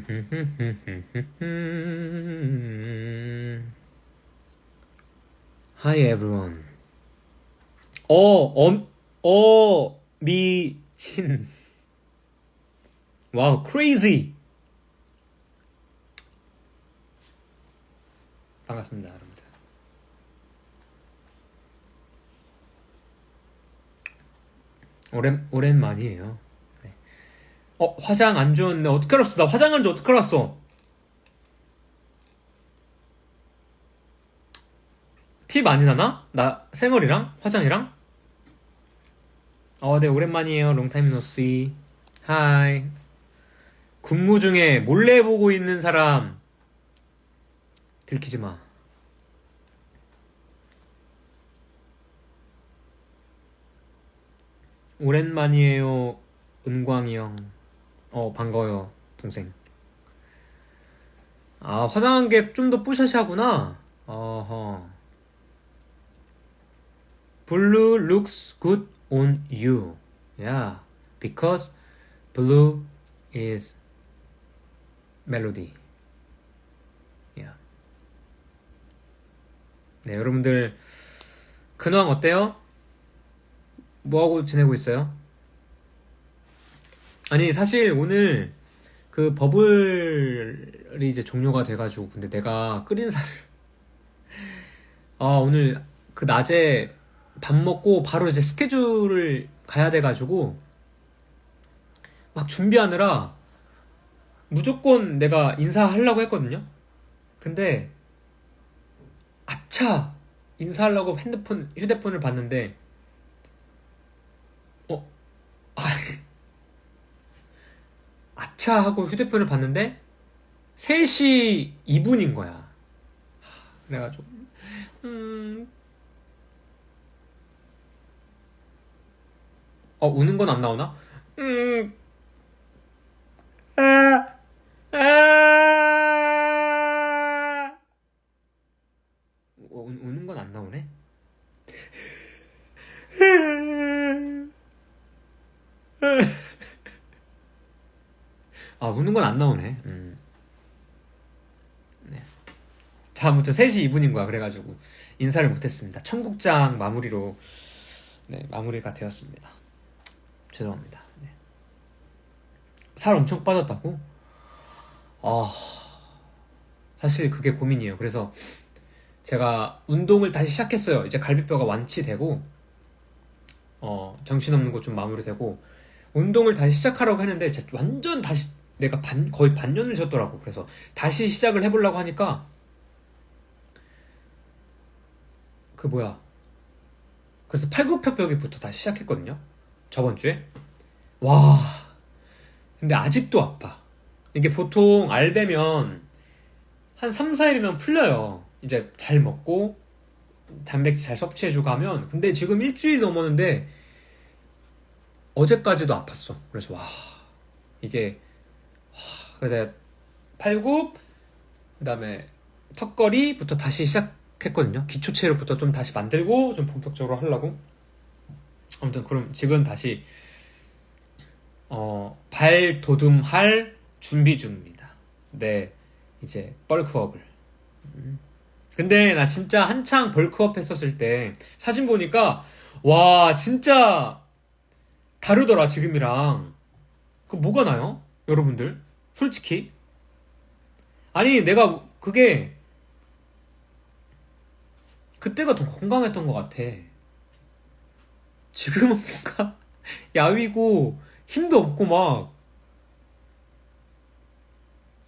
Hi everyone. 어, 어, 어, 미친. 와우, crazy. 반갑습니다, 여러분들. 오랜, 오랜만이에요. 네. 어, 화장 안 좋았네. 어떻게 알았어? 나 화장 안 좋아. 어떻게 알았어? 티 많이 나나? 나 생얼이랑 화장이랑? 어, 네, 오랜만이에요. 롱타임 노씨. 하이. 근무 중에 몰래 보고 있는 사람 들키지 마. 오랜만이에요. 은광이 형. 어, 반가워요. 동생. 아, 화장한 게 좀더 뿌샤시하구나. 어허. Blue looks good on you. Yeah, because blue is melody. Yeah. 네, 여러분들 근황 어때요? 뭐 하고 지내고 있어요? 아니, 사실 오늘 그 버블이 이제 종료가 돼가지고 근데 내가 끓인 살을 아 오늘 그 낮에 밥 먹고 바로 이제 스케줄을 가야 돼가지고 막 준비하느라 무조건 내가 인사하려고 했거든요. 근데 아차 인사하려고 핸드폰 휴대폰을 봤는데 어 아, 아차 하고 휴대폰을 봤는데 3시 2분인 거야. 그래가지고 음 어, 우는 건 안 나오나? 음. 아, 아. 어, 우, 우는 건 안 나오네? 아, 우는 건 안 나오네. 음. 네. 자, 아무튼 3시 2분인 거야. 그래가지고 인사를 못했습니다. 청국장 마무리로 네, 마무리가 되었습니다. 죄송합니다. 네. 살 엄청 빠졌다고? 아, 사실 그게 고민이에요. 그래서 제가 운동을 다시 시작했어요. 이제 갈비뼈가 완치되고, 어, 정신없는 거좀 마무리되고, 운동을 다시 시작하라고 했는데, 완전 다시 내가 반, 거의 반년을 쉬었더라고. 그래서 다시 시작을 해보려고 하니까, 그 뭐야. 그래서 팔굽혀펴기부터 다시 시작했거든요. 저번 주에. 와. 근데 아직도 아파. 이게 보통 알배면 한 3, 4일이면 풀려요. 이제 잘 먹고 단백질 잘 섭취해주고 하면. 근데 지금 일주일 넘었는데 어제까지도 아팠어. 그래서 와. 이게 와. 그래서 팔굽 그다음에 턱걸이부터 다시 시작했거든요. 기초 체력부터 좀 다시 만들고 좀 본격적으로 하려고. 아무튼 그럼 지금 다시 어, 발 도둠할 준비 중입니다. 네, 이제 벌크업을. 음. 근데 나 진짜 한창 벌크업 했었을 때 사진 보니까 와 진짜 다르더라 지금이랑. 그 뭐가 나요? 여러분들 솔직히 아니 내가 그게 그때가 더 건강했던 것 같아. 지금은 뭔가 야위고 힘도 없고 막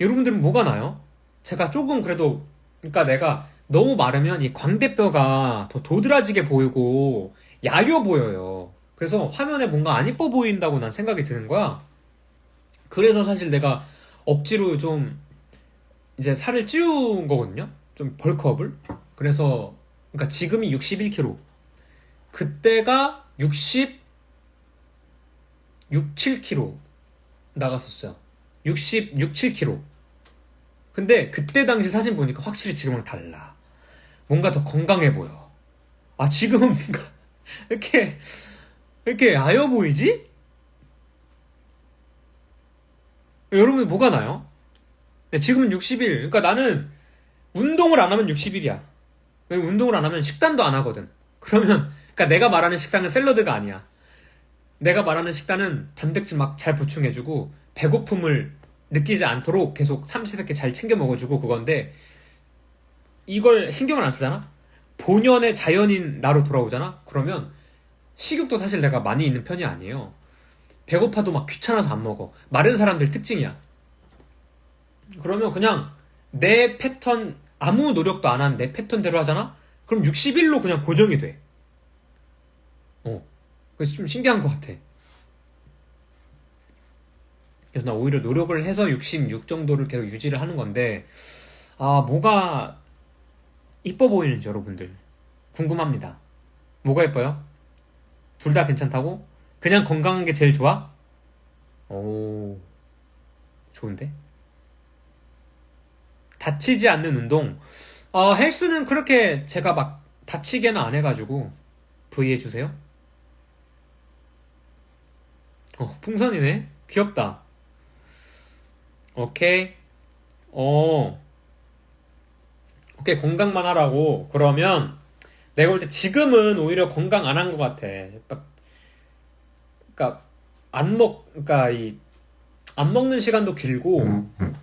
여러분들은 뭐가 나요? 제가 조금 그래도 그러니까 내가 너무 마르면 이 광대뼈가 더 도드라지게 보이고 야려 보여요. 그래서 화면에 뭔가 안 이뻐 보인다고 난 생각이 드는 거야. 그래서 사실 내가 억지로 좀 이제 살을 찌운 거거든요. 좀 벌크업을. 그래서 그러니까 지금이 61kg. 그때가 60, 6, 7kg 나갔었어요. 60, 6, 7kg. 근데 그때 당시 사진 보니까 확실히 지금은 달라. 뭔가 더 건강해 보여. 아, 지금은 뭔가 이렇게, 이렇게 아여 보이지? 여러분 뭐가 나요? 근데 지금은 60일. 그러니까 나는 운동을 안 하면 60일이야. 운동을 안 하면 식단도 안 하거든. 그러면 그러니까 내가 말하는 식단은 샐러드가 아니야. 내가 말하는 식단은 단백질 막 잘 보충해주고 배고픔을 느끼지 않도록 계속 삼시세끼 잘 챙겨 먹어주고 그건데 이걸 신경을 안 쓰잖아? 본연의 자연인 나로 돌아오잖아? 그러면 식욕도 사실 내가 많이 있는 편이 아니에요. 배고파도 막 귀찮아서 안 먹어. 마른 사람들 특징이야. 그러면 그냥 내 패턴, 아무 노력도 안 한 내 패턴대로 하잖아? 그럼 60일로 그냥 고정이 돼. 어. 그래서 좀 신기한 것 같아. 그래서 나 오히려 노력을 해서 66 정도를 계속 유지를 하는 건데, 아, 뭐가 이뻐 보이는지 여러분들. 궁금합니다. 뭐가 예뻐요? 둘 다 괜찮다고? 그냥 건강한 게 제일 좋아? 오, 좋은데? 다치지 않는 운동. 어, 헬스는 그렇게 제가 막 다치게는 안 해가지고, V 해주세요. 어, 풍선이네. 귀엽다. 오케이. 어. 오케이, 건강만 하라고. 그러면, 내가 볼 때 지금은 오히려 건강 안 한 것 같아. 막, 그니까, 안 먹, 그니까, 이, 안 먹는 시간도 길고,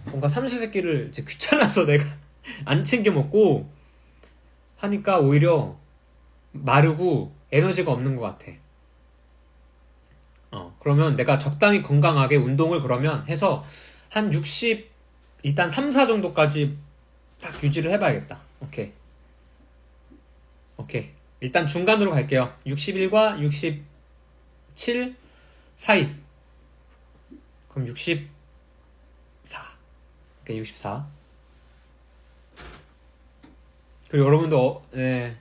뭔가 삼시세끼를 이제 귀찮아서 내가 안 챙겨 먹고, 하니까 오히려 마르고 에너지가 없는 것 같아. 어, 그러면 내가 적당히 건강하게 운동을 그러면 해서 한 60, 일단 3, 4 정도까지 딱 유지를 해봐야겠다. 오케이. 오케이. 일단 중간으로 갈게요. 61과 67 사이. 그럼 64. 오케이, 64. 그리고 여러분도, 어, 네.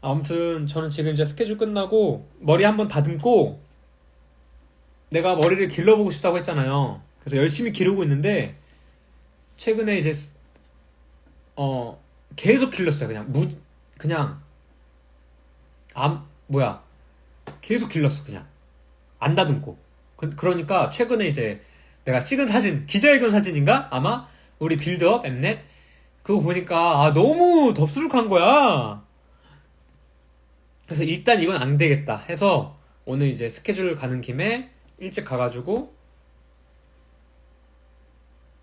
아무튼 저는 지금 이제 스케줄 끝나고 머리 한번 다듬고 내가 머리를 길러보고 싶다고 했잖아요. 그래서 열심히 기르고 있는데 최근에 이제 어 계속 길렀어요. 그냥 무 그냥 암 뭐야 계속 길렀어 그냥 안 다듬고 그, 그러니까 최근에 이제 내가 찍은 사진 기자회견 사진인가 아마 우리 빌드업 엠넷 그거 보니까 아 너무 덥수룩한 거야. 그래서 일단 이건 안 되겠다 해서 오늘 이제 스케줄 가는 김에 일찍 가가지고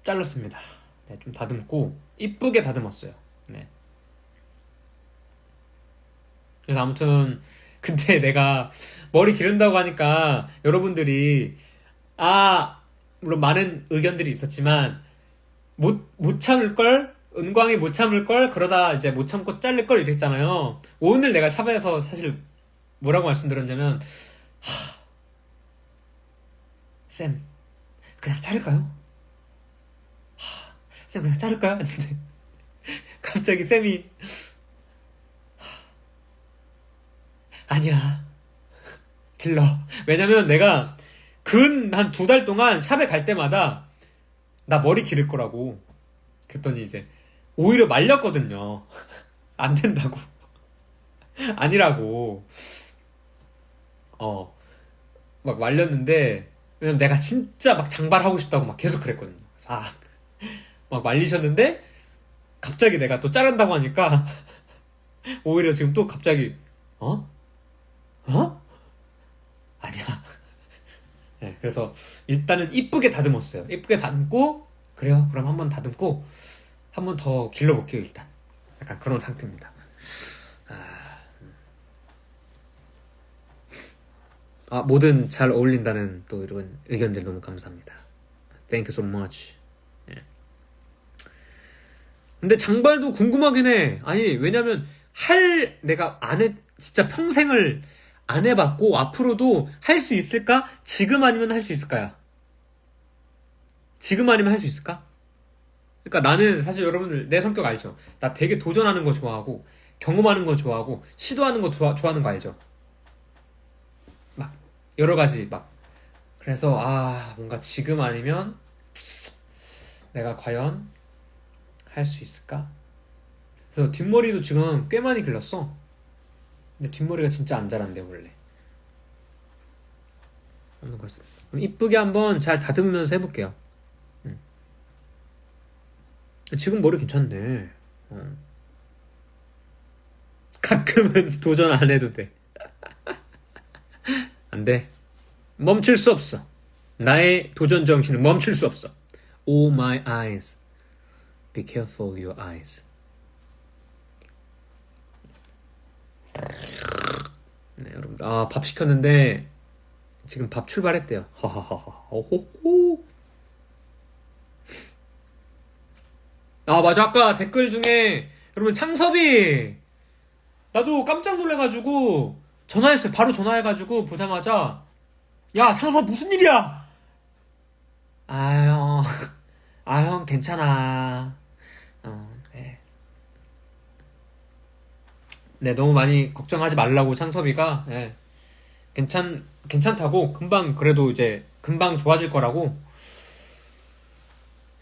잘랐습니다. 네, 좀 다듬고 이쁘게 다듬었어요. 네. 그래서 아무튼 근데 내가 머리 기른다고 하니까 여러분들이 아 물론 많은 의견들이 있었지만 못 못 참을 걸 은광이 못 참을 걸 그러다 이제 못 참고 잘릴 걸 이랬잖아요. 오늘 내가 샵에서 사실 뭐라고 말씀드렸냐면 하, 쌤 그냥 자를까요? 하, 쌤 그냥 자를까요? 했는데 갑자기 쌤이 하, 아니야 길러 왜냐면 내가 근 한 두 달 동안 샵에 갈 때마다 나 머리 기를 거라고 그랬더니 이제 오히려 말렸거든요. 안 된다고. 아니라고. 어. 막 말렸는데, 왜냐면 내가 진짜 막 장발하고 싶다고 막 계속 그랬거든요. 아, 막 말리셨는데, 갑자기 내가 또 자른다고 하니까, 오히려 지금 또 갑자기, 어? 어? 아니야. 네, 그래서 일단은 이쁘게 다듬었어요. 이쁘게 다듬고, 그래요. 그럼 한번 다듬고, 한 번 더 길러볼게요, 일단. 약간 그런 상태입니다. 아, 아, 뭐든 잘 어울린다는 또 이런 의견들 너무 감사합니다. Thank you so much. 예. 근데 장발도 궁금하긴 해. 아니, 왜냐면 할, 내가 안 해, 진짜 평생을 안 해봤고, 앞으로도 할 수 있을까? 지금 아니면 할 수 있을까요? 지금 아니면 할 수 있을까? 그러니까 나는 사실 여러분들 내 성격 알죠? 나 되게 도전하는 거 좋아하고 경험하는 거 좋아하고 시도하는 거 좋아, 좋아하는 거 알죠? 막 여러 가지 막 그래서 아 뭔가 지금 아니면 내가 과연 할 수 있을까? 그래서 뒷머리도 지금 꽤 많이 길렀어. 근데 뒷머리가 진짜 안 자란대 원래. 아무튼 그렇습니다. 그럼 이쁘게 한번 잘 다듬으면서 해볼게요. 음. 지금 머리 괜찮네. 어. 가끔은 도전 안 해도 돼. 안 돼. 멈출 수 없어. 나의 도전 정신은 멈출 수 없어. Oh my eyes. Be careful your eyes. 네, 여러분. 아, 밥 시켰는데 지금 밥 출발했대요. 하하하하. 오호호. 아, 맞아. 아까 댓글 중에 여러분 창섭이 나도 깜짝 놀래 가지고 전화했어요. 바로 전화해 가지고 보자마자 야 창섭 무슨 일이야? 아유, 어. 아, 형, 괜찮아. 어, 네. 네, 너무 많이 걱정하지 말라고 창섭이가, 네. 괜찮, 괜찮다고, 금방, 그래도 이제, 금방 좋아질 거라고,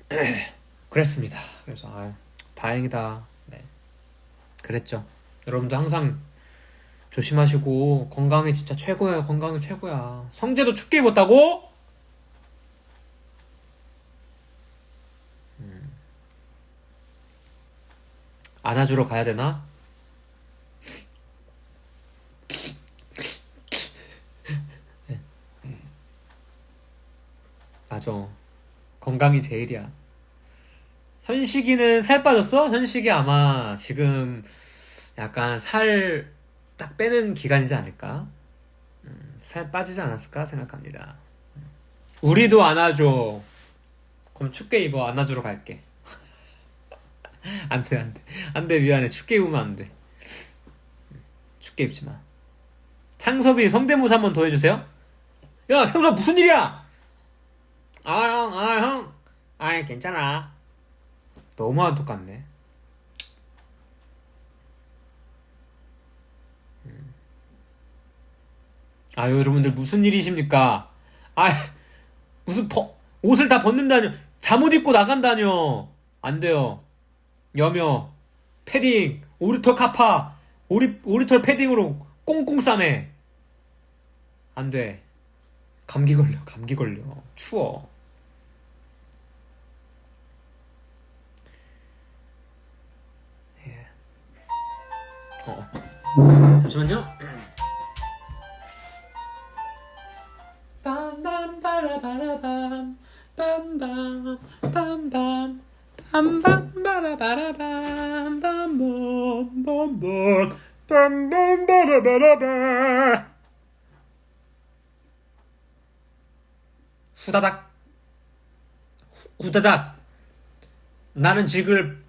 그랬습니다. 그래서, 아유, 다행이다. 네. 그랬죠. 여러분도 항상 조심하시고, 건강이 진짜 최고예요. 건강이 최고야. 성재도 춥게 입었다고? 안아주러 가야 되나? 맞아. 건강이 제일이야. 현식이는 살 빠졌어? 현식이 아마 지금 약간 살 딱 빼는 기간이지 않을까? 음, 살 빠지지 않았을까 생각합니다. 우리도 안아줘. 그럼 춥게 입어. 안아주러 갈게. 안 돼, 안 돼. 안 돼, 미안해. 춥게 입으면 안 돼. 춥게 입지 마. 창섭이 성대모사 한 번 더 해주세요. 야, 창섭 무슨 일이야? 아, 형, 아, 형. 아이, 괜찮아. 너무 안 똑같네. 음. 아, 여러분들 무슨 일이십니까? 아, 무슨 벗, 옷을 다 벗는다뇨. 잠옷 입고 나간다뇨. 안 돼요. 여며, 패딩, 오리털 카파, 오리, 오리털 패딩으로 꽁꽁 싸매. 안 돼. 감기 걸려, 감기 걸려. 추워. 예. 어. 잠시만요. 빰빰바라바라밤. 빰밤 빰밤. 빰빰바라바라밤. 빰빰 빰빰 빰빰바라바라밤. 후다닥. 후다닥. 나는 지금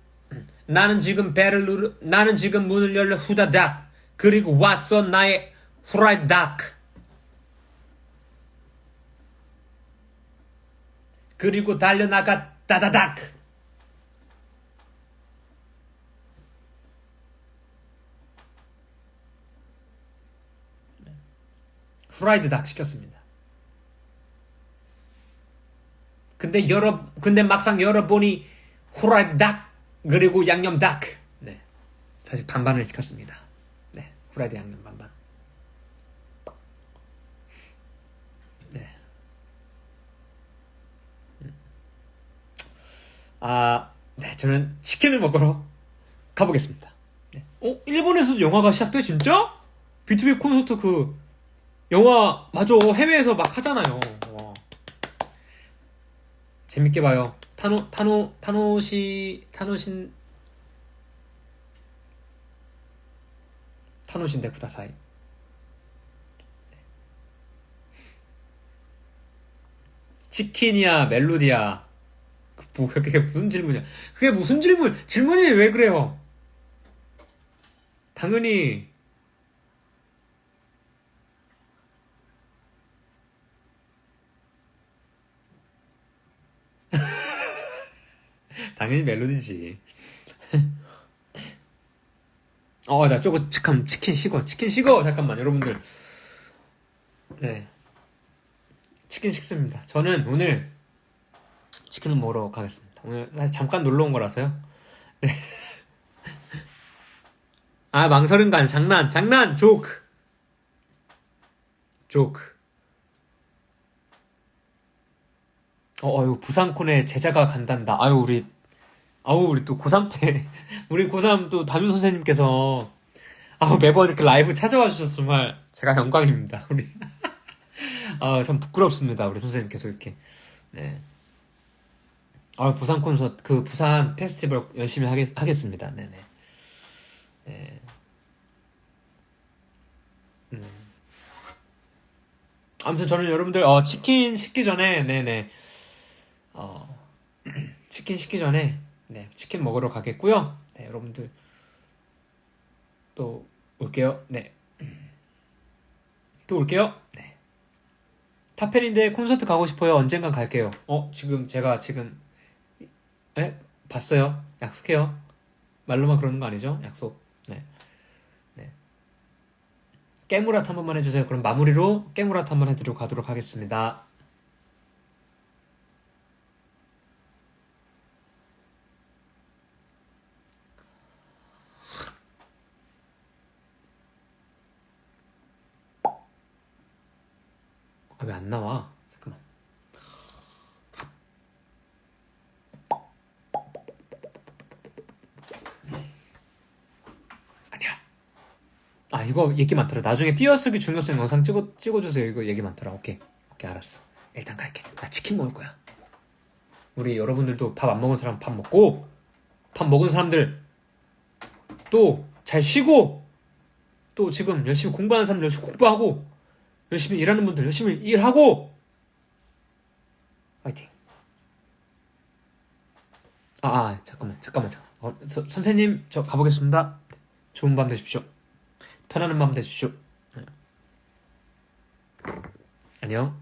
나는 지금 배를 누르 나는 지금 문을 열려 후다닥. 그리고 왔어 나의 후라이드 닭 그리고 달려나가 따다닥. 후라이드 닭 시켰습니다. 근데 열어 근데 막상 열어보니 후라이드 닭 그리고 양념 닭. 네. 다시 반반을 시켰습니다. 네. 후라이드 양념 반반. 네. 음. 아, 네. 저는 치킨을 먹으러 가보겠습니다. 네. 어, 일본에서도 영화가 시작돼 진짜? B2B 콘서트 그 영화 맞아 해외에서 막 하잖아요. 와. 재밌게 봐요. 타노 타노 타노시 타노신 타노신데 구다사이. 치킨이야 멜로디야. 뭐 그게 무슨 질문이야? 그게 무슨 질문? 질문이 왜 그래요? 당연히 당연히 멜로디지. 어, 나 저거 잠깐 치킨 식어. 치킨 식어. 잠깐만 여러분들. 네. 치킨 식습니다. 저는 오늘 치킨을 먹으러 가겠습니다. 오늘 잠깐 놀러 온 거라서요. 네. 아, 망설인 거 아니 장난. 장난. 조크. 조크. 어, 어유 부산콘에 제자가 간단다. 아유, 우리 아우 우리 또 고3 때 우리 고3 또 담임 선생님께서 아우 매번 이렇게 라이브 찾아와 주셔서 정말 제가 영광입니다. 우리 아참 부끄럽습니다. 우리 선생님께서 이렇게 네. 아 부산 콘서트 그 부산 페스티벌 열심히 하겠, 하겠습니다. 네네. 네. 음. 아무튼 저는 여러분들 어, 치킨 시기 전에 네네 어, 치킨 시기 전에 네 치킨 먹으러 가겠고요. 네 여러분들 또 올게요. 네. 또 올게요. 네. 타펜인데 콘서트 가고 싶어요. 언젠간 갈게요. 어 지금 제가 지금 에 봤어요. 약속해요. 말로만 그러는 거 아니죠? 약속. 네. 네. 깨무라트 한 번만 해주세요. 그럼 마무리로 깨무라트 한번 해드리고 가도록 하겠습니다. 아, 왜 안 나와? 잠깐만. 아니야. 아, 이거 얘기 많더라. 나중에 띄어쓰기 중요성 영상 찍어, 찍어주세요. 이거 얘기 많더라. 오케이. 오케이, 알았어. 일단 갈게. 나 치킨 먹을 거야. 우리 여러분들도 밥 안 먹은 사람 밥 먹고, 밥 먹은 사람들 또 잘 쉬고, 또 지금 열심히 공부하는 사람 열심히 공부하고, 열심히 일하는 분들 열심히 일하고, 화이팅. 아, 아 잠깐만, 잠깐만, 잠깐. 어, 서- 선생님, 저 가보겠습니다. 좋은 밤 되십시오. 편안한 밤 되십시오. 네. 안녕.